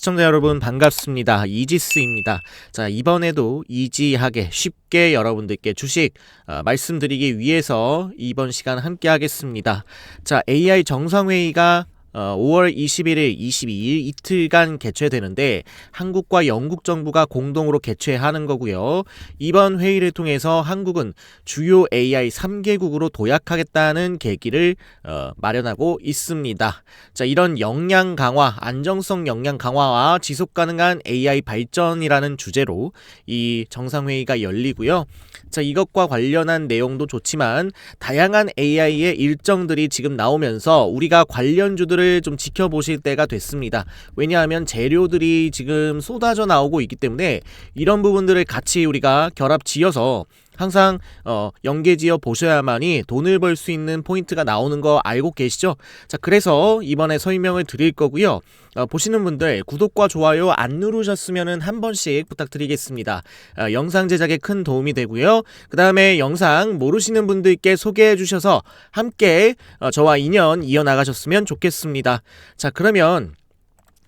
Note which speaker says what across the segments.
Speaker 1: 시청자 여러분 반갑습니다. 이지스입니다. 자, 이번에도 이지하게 쉽게 여러분들께 주식 어, 말씀드리기 위해서 이번 시간 함께 하겠습니다. 자, AI 정상회의가 어, 5월 21일, 22일 이틀간 개최되는데 한국과 영국 정부가 공동으로 개최하는 거고요. 이번 회의를 통해서 한국은 주요 AI 3개국으로 도약하겠다는 계기를 어, 마련하고 있습니다. 자, 이런 역량 강화, 안정성 역량 강화와 지속 가능한 AI 발전이라는 주제로 이 정상회의가 열리고요. 자, 이것과 관련한 내용도 좋지만 다양한 AI의 일정들이 지금 나오면서 우리가 관련주들을 좀 지켜보실 때가 됐습니다. 왜냐하면 재료들이 지금 쏟아져 나오고 있기 때문에 이런 부분들을 같이 우리가 결합 지어서 항상 어, 연계지어 보셔야만이 돈을 벌 수 있는 포인트가 나오는 거 알고 계시죠? 자, 그래서 이번에 설명을 드릴 거고요. 어, 보시는 분들 구독과 좋아요 안 누르셨으면 한 번씩 부탁드리겠습니다. 어, 영상 제작에 큰 도움이 되고요. 그 다음에 영상 모르시는 분들께 소개해 주셔서 함께 어, 저와 인연 이어나가셨으면 좋겠습니다. 자, 그러면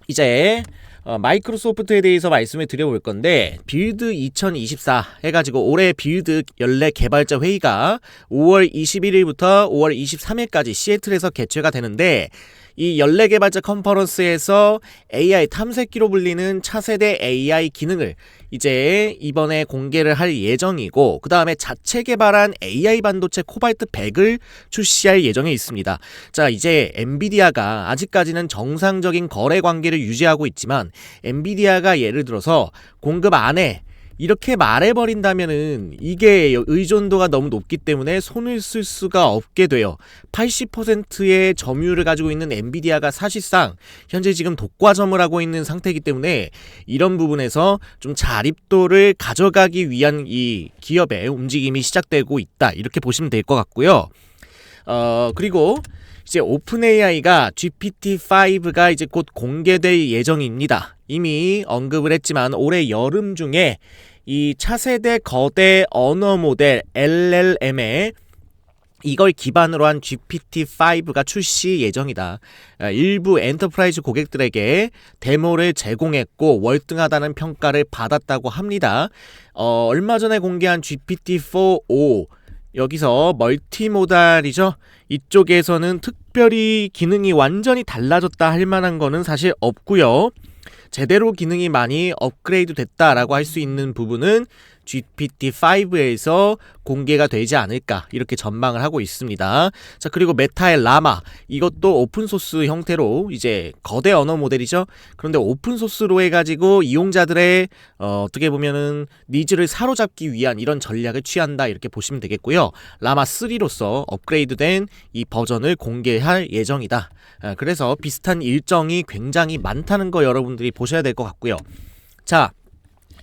Speaker 1: 이제 어, 마이크로소프트에 대해서 말씀을 드려볼 건데 빌드 2024 해가지고 올해 빌드 연례 개발자 회의가 5월 21일부터 5월 23일까지 시애틀에서 개최가 되는데 이 연례 개발자 컨퍼런스에서 AI 탐색기로 불리는 차세대 AI 기능을 이제 이번에 공개를 할 예정이고 그 다음에 자체 개발한 AI 반도체 코발트 100을 출시할 예정에 있습니다. 자 이제 엔비디아가 아직까지는 정상적인 거래 관계를 유지하고 있지만 엔비디아가 예를 들어서 공급 안에 이렇게 말해버린다면은 이게 의존도가 너무 높기 때문에 손을 쓸 수가 없게 돼요. 80%의 점유율을 가지고 있는 엔비디아가 사실상 현재 지금 독과점을 하고 있는 상태이기 때문에 이런 부분에서 좀 자립도를 가져가기 위한 이 기업의 움직임이 시작되고 있다. 이렇게 보시면 될 것 같고요. 어, 그리고 이제 오픈 AI가 GPT-5가 이제 곧 공개될 예정입니다. 이미 언급을 했지만 올해 여름 중에 이 차세대 거대 언어 모델 LLM에 이걸 기반으로 한 GPT-5가 출시 예정이다. 아, 일부 엔터프라이즈 고객들에게 데모를 제공했고 월등하다는 평가를 받았다고 합니다. 어, 얼마 전에 공개한 GPT-4o 여기서 멀티모달이죠. 이쪽에서는 특별히 기능이 완전히 달라졌다 할 만한 거는 사실 없고요. 제대로 기능이 많이 업그레이드 됐다라고 할 수 있는 부분은 GPT-5에서 공개가 되지 않을까 이렇게 전망을 하고 있습니다. 자 그리고 메타의 라마 이것도 오픈 소스 형태로 이제 거대 언어 모델이죠. 그런데 오픈 소스로 해가지고 이용자들의 어, 어떻게 보면은 니즈를 사로잡기 위한 이런 전략을 취한다 이렇게 보시면 되겠고요. 라마 3로서 업그레이드된 이 버전을 공개할 예정이다. 아, 그래서 비슷한 일정이 굉장히 많다는 거 여러분들이 보셔야 될 것 같고요. 자,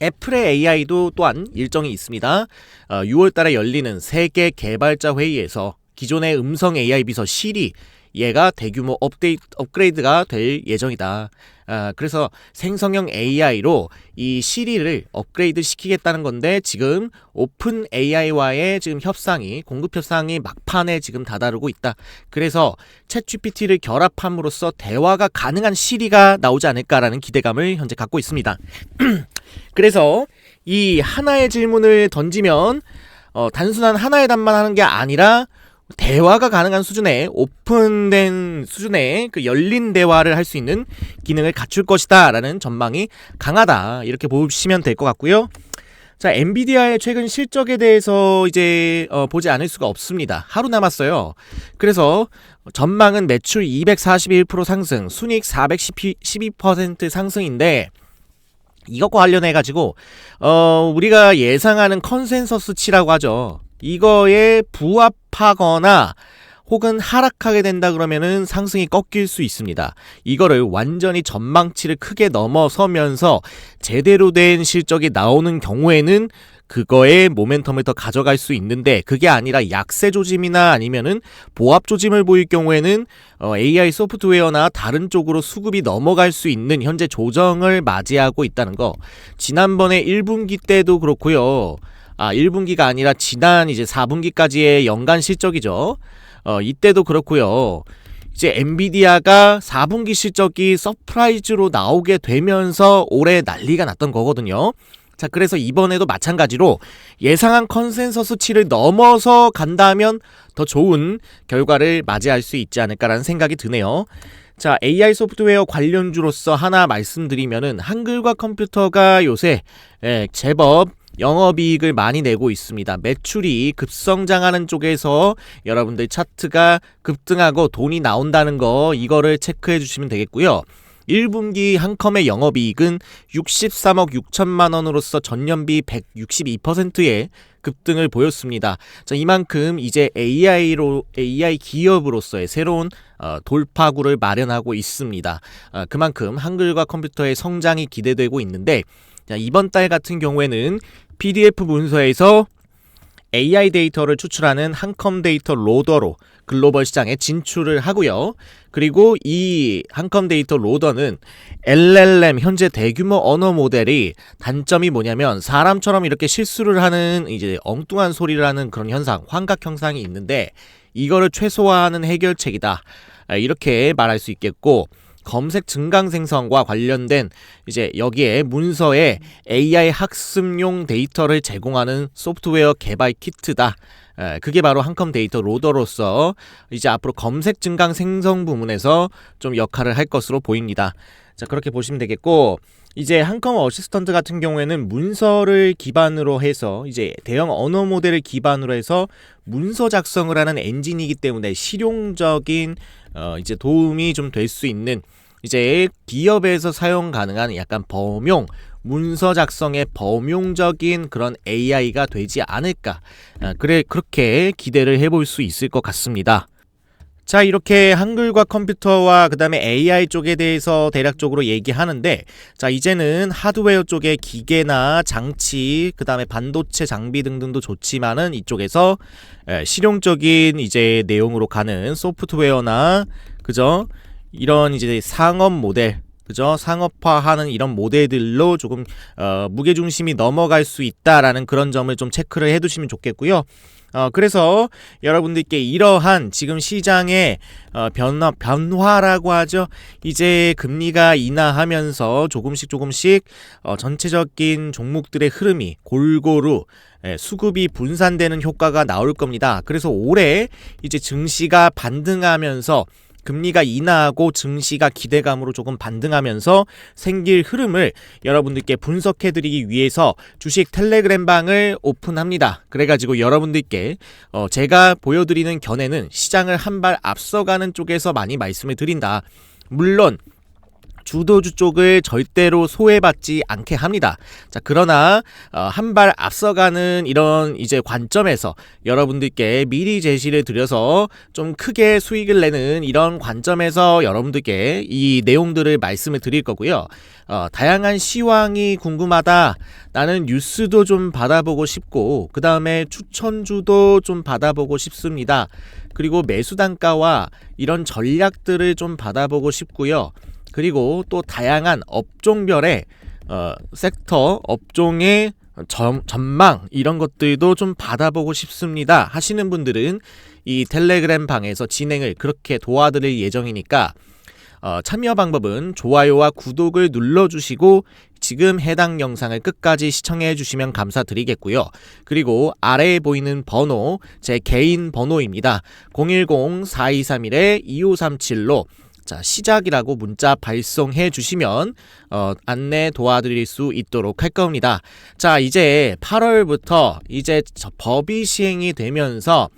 Speaker 1: 애플의 AI도 또한 일정이 있습니다. 어, 6월 달에 열리는 세계 개발자 회의에서 기존의 음성 AI 비서 시리 얘가 대규모 업데이트 업그레이드가 될 예정이다. 아, 그래서 생성형 AI로 이 시리를 업그레이드 시키겠다는 건데 지금 오픈 AI와의 지금 협상이 공급 협상이 막판에 지금 다다르고 있다. 그래서 챗 GPT를 결합함으로써 대화가 가능한 시리가 나오지 않을까라는 기대감을 현재 갖고 있습니다. 그래서 이 하나의 질문을 던지면 어, 단순한 하나의 답만 하는 게 아니라 대화가 가능한 수준의 오픈된 수준의 그 열린 대화를 할 수 있는 기능을 갖출 것이다라는 전망이 강하다 이렇게 보시면 될 것 같고요. 자, 엔비디아의 최근 실적에 대해서 이제 어, 보지 않을 수가 없습니다. 하루 남았어요. 그래서 전망은 매출 241% 상승, 순익 412% 상승인데 이것과 관련해 가지고 어 우리가 예상하는 컨센서스치라고 하죠. 이거에 부합하거나 혹은 하락하게 된다 그러면은 상승이 꺾일 수 있습니다. 이거를 완전히 전망치를 크게 넘어서면서 제대로 된 실적이 나오는 경우에는 그거의 모멘텀을 더 가져갈 수 있는데 그게 아니라 약세 조짐이나 아니면은 보합 조짐을 보일 경우에는 어, AI 소프트웨어나 다른 쪽으로 수급이 넘어갈 수 있는 현재 조정을 맞이하고 있다는 거. 지난번에 1분기 때도 그렇고요. 아, 1분기가 아니라 지난 이제 4분기까지의 연간 실적이죠. 어, 이때도 그렇고요. 이제 엔비디아가 4분기 실적이 서프라이즈로 나오게 되면서 올해 난리가 났던 거거든요. 자, 그래서 이번에도 마찬가지로 예상한 컨센서스 치를 넘어서 간다면 더 좋은 결과를 맞이할 수 있지 않을까라는 생각이 드네요. 자, AI 소프트웨어 관련주로서 하나 말씀드리면은 한글과 컴퓨터가 요새 예, 제법 영업이익을 많이 내고 있습니다. 매출이 급성장하는 쪽에서 여러분들 차트가 급등하고 돈이 나온다는 거 이거를 체크해 주시면 되겠고요. 1분기 한컴의 영업이익은 63억 6천만 원으로서 전년비 162%의 급등을 보였습니다. 자, 이만큼 이제 AI로 AI 기업으로서의 새로운 어, 돌파구를 마련하고 있습니다. 어, 그만큼 한글과 컴퓨터의 성장이 기대되고 있는데 자, 이번 달 같은 경우에는 PDF 문서에서 AI 데이터를 추출하는 한컴 데이터 로더로 글로벌 시장에 진출을 하고요. 그리고 이 한컴 데이터 로더는 LLM 현재 대규모 언어 모델이 단점이 뭐냐면 사람처럼 이렇게 실수를 하는 이제 엉뚱한 소리를 하는 그런 현상, 환각 현상이 있는데 이거를 최소화하는 해결책이다. 아, 이렇게 말할 수 있겠고 검색 증강 생성과 관련된 이제 여기에 문서에 AI 학습용 데이터를 제공하는 소프트웨어 개발 키트다. 그게 바로 한컴 데이터 로더로서 이제 앞으로 검색 증강 생성 부문에서 좀 역할을 할 것으로 보입니다. 자, 그렇게 보시면 되겠고 이제 한컴 어시스턴트 같은 경우에는 문서를 기반으로 해서 이제 대형 언어 모델을 기반으로 해서 문서 작성을 하는 엔진이기 때문에 실용적인 어 이제 도움이 좀 될 수 있는 이제 기업에서 사용 가능한 약간 범용 문서 작성의 범용적인 그런 AI가 되지 않을까. 아, 그래 그렇게 기대를 해볼 수 있을 것 같습니다. 자, 이렇게 한글과 컴퓨터와 그 다음에 AI 쪽에 대해서 대략적으로 얘기하는데, 자, 이제는 하드웨어 쪽의 기계나 장치, 그 다음에 반도체 장비 등등도 좋지만은 이쪽에서 에, 실용적인 이제 내용으로 가는 소프트웨어나, 그죠? 이런 이제 상업 모델, 그죠? 상업화하는 이런 모델들로 조금 어, 무게 중심이 넘어갈 수 있다라는 그런 점을 좀 체크를 해두시면 좋겠고요. 어, 그래서 여러분들께 이러한 지금 시장의 어, 변화, 변화라고 하죠. 이제 금리가 인하하면서 조금씩 조금씩 어, 전체적인 종목들의 흐름이 골고루 예, 수급이 분산되는 효과가 나올 겁니다. 그래서 올해 이제 증시가 반등하면서 금리가 인하하고 증시가 기대감으로 조금 반등하면서 생길 흐름을 여러분들께 분석해드리기 위해서 주식 텔레그램 방을 오픈합니다. 그래가지고 여러분들께 어 제가 보여드리는 견해는 시장을 한 발 앞서가는 쪽에서 많이 말씀을 드린다. 물론 주도주 쪽을 절대로 소외받지 않게 합니다. 자, 그러나 어, 한발 앞서가는 이런 이제 관점에서 여러분들께 미리 제시를 드려서 좀 크게 수익을 내는 이런 관점에서 여러분들께 이 내용들을 말씀을 드릴 거고요. 어, 다양한 시황이 궁금하다. 나는 뉴스도 좀 받아보고 싶고 그 다음에 추천주도 좀 받아보고 싶습니다. 그리고 매수 단가와 이런 전략들을 좀 받아보고 싶고요. 그리고 또 다양한 업종별의 어, 섹터 업종의 점, 전망 이런 것들도 좀 받아보고 싶습니다 하시는 분들은 이 텔레그램 방에서 진행을 그렇게 도와드릴 예정이니까 어, 참여 방법은 좋아요와 구독을 눌러주시고 지금 해당 영상을 끝까지 시청해 주시면 감사드리겠고요. 그리고 아래에 보이는 번호 제 개인 번호입니다. 010-4231-2537로 자, 시작이라고 문자 발송해 주시면 어, 안내 도와드릴 수 있도록 할 겁니다. 자, 이제 8월부터 이제 법이 시행이 되면서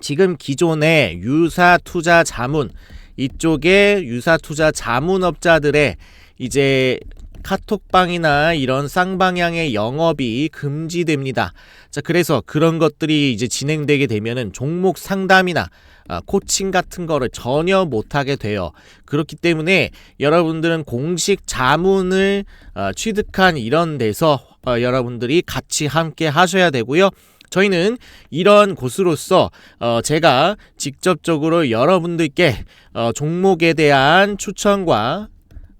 Speaker 1: 지금 기존의 유사 투자 자문 이쪽에 유사 투자 자문업자들의 이제 카톡방이나 이런 쌍방향의 영업이 금지됩니다. 자, 그래서 그런 것들이 이제 진행되게 되면은 종목 상담이나 아, 코칭 같은 거를 전혀 못하게 돼요. 그렇기 때문에 여러분들은 공식 자문을 어, 취득한 이런 데서 어, 여러분들이 같이 함께 하셔야 되고요. 저희는 이런 곳으로서 어, 제가 직접적으로 여러분들께 어, 종목에 대한 추천과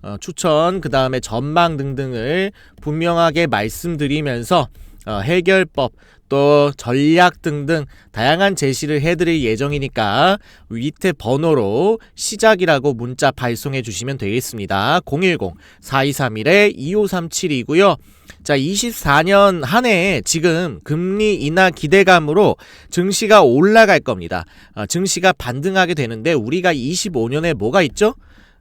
Speaker 1: 어, 추천 그 다음에 전망 등등을 분명하게 말씀드리면서 어, 해결법 또 전략 등등 다양한 제시를 해드릴 예정이니까 밑에 번호로 시작이라고 문자 발송해 주시면 되겠습니다. 010-4231-2537이고요. 자, 24년 한 해 지금 금리 인하 기대감으로 증시가 올라갈 겁니다. 아, 증시가 반등하게 되는데 우리가 25년에 뭐가 있죠?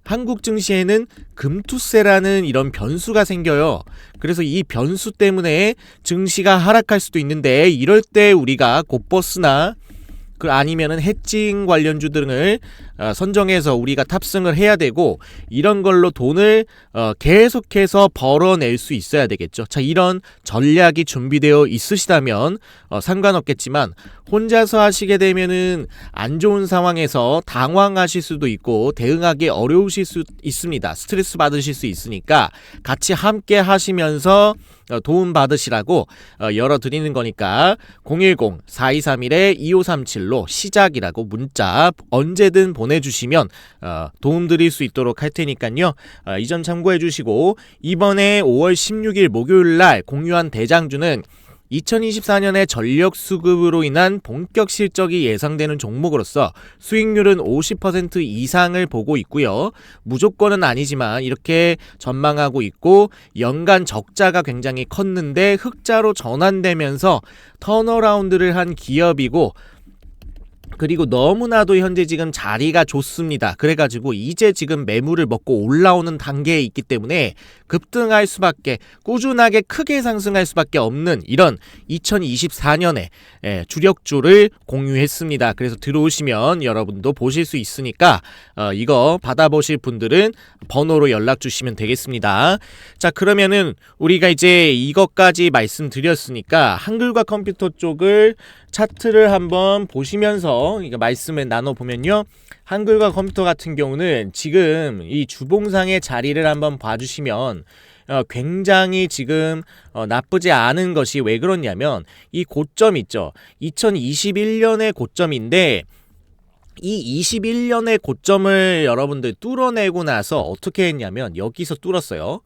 Speaker 1: 한국 증시에는 금투세라는 이런 변수가 생겨요. 그래서 이 변수 때문에 증시가 하락할 수도 있는데 이럴 때 우리가 곧버스나 그 아니면은 해칭 관련주 등을 어, 선정해서 우리가 탑승을 해야 되고 이런 걸로 돈을 어, 계속해서 벌어낼 수 있어야 되겠죠. 자 이런 전략이 준비되어 있으시다면 어, 상관없겠지만 혼자서 하시게 되면은 안 좋은 상황에서 당황하실 수도 있고 대응하기 어려우실 수 있습니다. 스트레스 받으실 수 있으니까 같이 함께 하시면서 어, 도움 받으시라고 어, 열어 드리는 거니까 010-4231-2537로 시작이라고 문자 언제든 보내 주시면 어, 도움 드릴 수 있도록 할 테니까요. 이점 참고해 주시고 이번에 5월 16일 목요일 날 공유한 대장주는 2024년에 전력 수급으로 인한 본격 실적이 예상되는 종목으로서 수익률은 50% 이상을 보고 있고요. 무조건은 아니지만 이렇게 전망하고 있고 연간 적자가 굉장히 컸는데 흑자로 전환되면서 턴어라운드를 한 기업이고 그리고 너무나도 현재 지금 자리가 좋습니다. 그래가지고 이제 지금 매물을 먹고 올라오는 단계에 있기 때문에 급등할 수밖에 꾸준하게 크게 상승할 수밖에 없는 이런 2024년에 예, 주력주를 공유했습니다. 그래서 들어오시면 여러분도 보실 수 있으니까 어, 이거 받아보실 분들은 번호로 연락 주시면 되겠습니다. 자 그러면은 우리가 이제 이것까지 말씀드렸으니까 한글과 컴퓨터 쪽을 차트를 한번 보시면서 이거 말씀을 나눠 보면요. 한글과 컴퓨터 같은 경우는 지금 이 주봉상의 자리를 한번 봐주시면 어, 굉장히 지금 어, 나쁘지 않은 것이 왜 그렇냐면 이 고점 있죠. 2021년의 고점인데 이 21년의 고점을 여러분들 뚫어내고 나서 어떻게 했냐면 여기서 뚫었어요.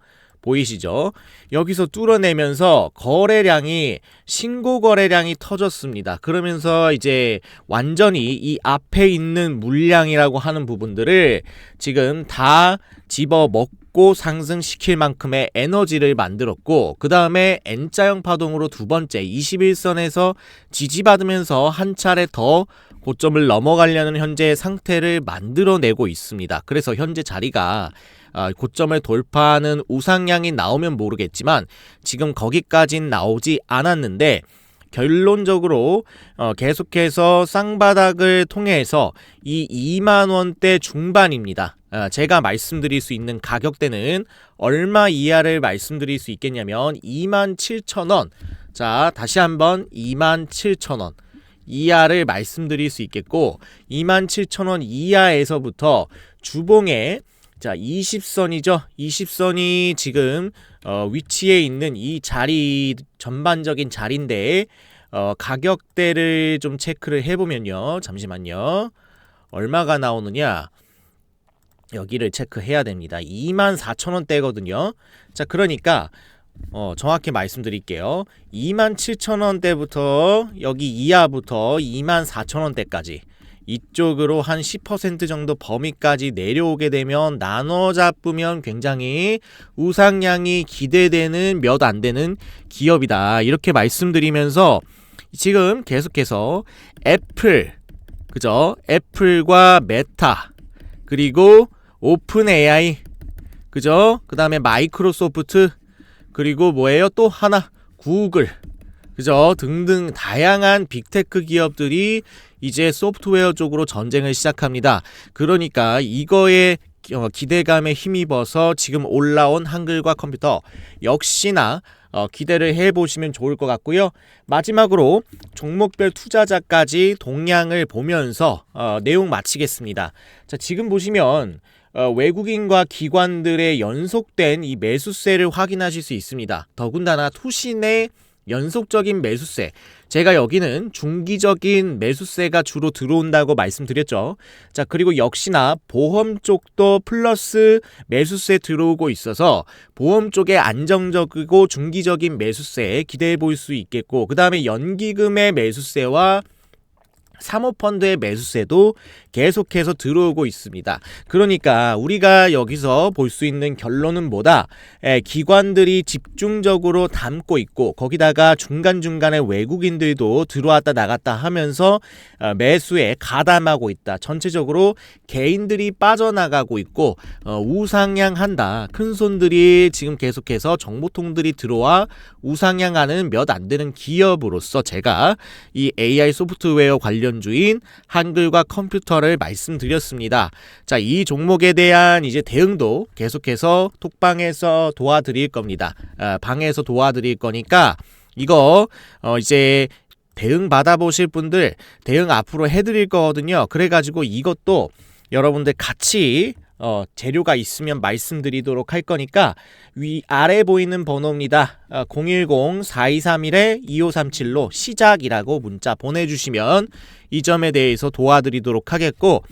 Speaker 1: 보이시죠? 여기서 뚫어내면서 거래량이 신고 거래량이 터졌습니다. 그러면서 이제 완전히 이 앞에 있는 물량이라고 하는 부분들을 지금 다 집어 먹고 상승시킬 만큼의 에너지를 만들었고 그 다음에 N자형 파동으로 두 번째 21선에서 지지받으면서 한 차례 더 고점을 넘어가려는 현재 상태를 만들어내고 있습니다. 그래서 현재 자리가 아, 고점을 돌파하는 우상향이 나오면 모르겠지만 지금 거기까진 나오지 않았는데 결론적으로 어, 계속해서 쌍바닥을 통해서 이 2만 원대 중반입니다. 어, 제가 말씀드릴 수 있는 가격대는 얼마 이하를 말씀드릴 수 있겠냐면 2만 7천 원. 자, 다시 한번 2만 7천 원. 이하를 말씀드릴 수 있겠고 2만 7천 원 이하에서부터 주봉에 자, 20선이죠. 20선이 지금 어, 위치에 있는 이 자리 전반적인 자리인데 어, 가격대를 좀 체크를 해보면요. 잠시만요. 얼마가 나오느냐? 여기를 체크해야 됩니다. 24,000원대거든요. 자, 그러니까 어, 정확히 말씀드릴게요. 27,000원대부터 여기 이하부터 24,000원대까지 이쪽으로 한 10% 정도 범위까지 내려오게 되면 나눠 잡으면 굉장히 우상향이 기대되는 몇 안 되는 기업이다. 이렇게 말씀드리면서 지금 계속해서 애플, 그죠? 애플과 메타, 그리고 오픈 AI, 그죠? 그 다음에 마이크로소프트, 그리고 뭐예요? 또 하나, 구글, 그죠? 등등 다양한 빅테크 기업들이 이제 소프트웨어 쪽으로 전쟁을 시작합니다. 그러니까 이거에 어, 기대감에 힘입어서 지금 올라온 한글과 컴퓨터 역시나 어, 기대를 해보시면 좋을 것 같고요. 마지막으로 종목별 투자자까지 동향을 보면서 어, 내용 마치겠습니다. 자, 지금 보시면 어, 외국인과 기관들의 연속된 이 매수세를 확인하실 수 있습니다. 더군다나 투신의 연속적인 매수세. 제가 여기는 중기적인 매수세가 주로 들어온다고 말씀드렸죠. 자, 그리고 역시나 보험 쪽도 플러스 매수세 들어오고 있어서 보험 쪽에 안정적이고 중기적인 매수세 기대해 볼 수 있겠고, 그 다음에 연기금의 매수세와 사모펀드의 매수세도 계속해서 들어오고 있습니다. 그러니까 우리가 여기서 볼 수 있는 결론은 뭐다? 에, 기관들이 집중적으로 담고 있고 거기다가 중간중간에 외국인들도 들어왔다 나갔다 하면서 어, 매수에 가담하고 있다. 전체적으로 개인들이 빠져나가고 있고 어, 우상향한다. 큰 손들이 지금 계속해서 정보통들이 들어와 우상향하는 몇 안 되는 기업으로서 제가 이 AI 소프트웨어 관련 주인 한글과 컴퓨터를 말씀드렸습니다. 자, 이 종목에 대한 이제 대응도 계속해서 톡방에서 도와드릴 겁니다. 아, 방에서 도와드릴 거니까 이거 어 이제 대응 받아보실 분들 대응 앞으로 해드릴 거거든요. 그래가지고 이것도 여러분들 같이 어, 재료가 있으면 말씀드리도록 할 거니까 위 아래 보이는 번호입니다. 어, 010-4231-2537로 시작이라고 문자 보내주시면 이 점에 대해서 도와드리도록 하겠고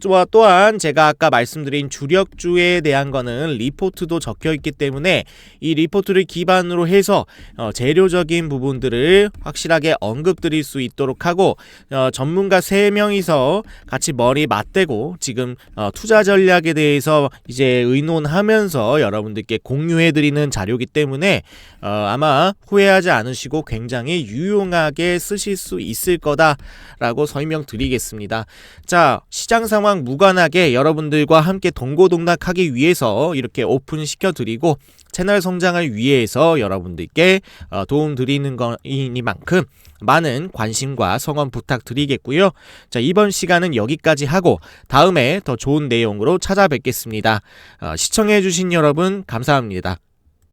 Speaker 1: 또- 또한 제가 아까 말씀드린 주력주에 대한 거는 리포트도 적혀 있기 때문에 이 리포트를 기반으로 해서 어, 재료적인 부분들을 확실하게 언급드릴 수 있도록 하고 어, 전문가 3명이서 같이 머리 맞대고 지금 어, 투자 전략에 대해서 이제 의논하면서 여러분들께 공유해 드리는 자료이기 때문에 어, 아마 후회하지 않으시고 굉장히 유용하게 쓰실 수 있을 거다라고 설명드리겠습니다. 자, 시장 상황 무관하게 여러분들과 함께 동고동락하기 위해서 이렇게 오픈시켜 드리고 채널 성장을 위해서 여러분들께 어, 도움 드리는 거이니만큼 많은 관심과 성원 부탁드리겠고요. 자, 이번 시간은 여기까지 하고 다음에 더 좋은 내용으로 찾아뵙겠습니다. 어, 시청해주신 여러분 감사합니다.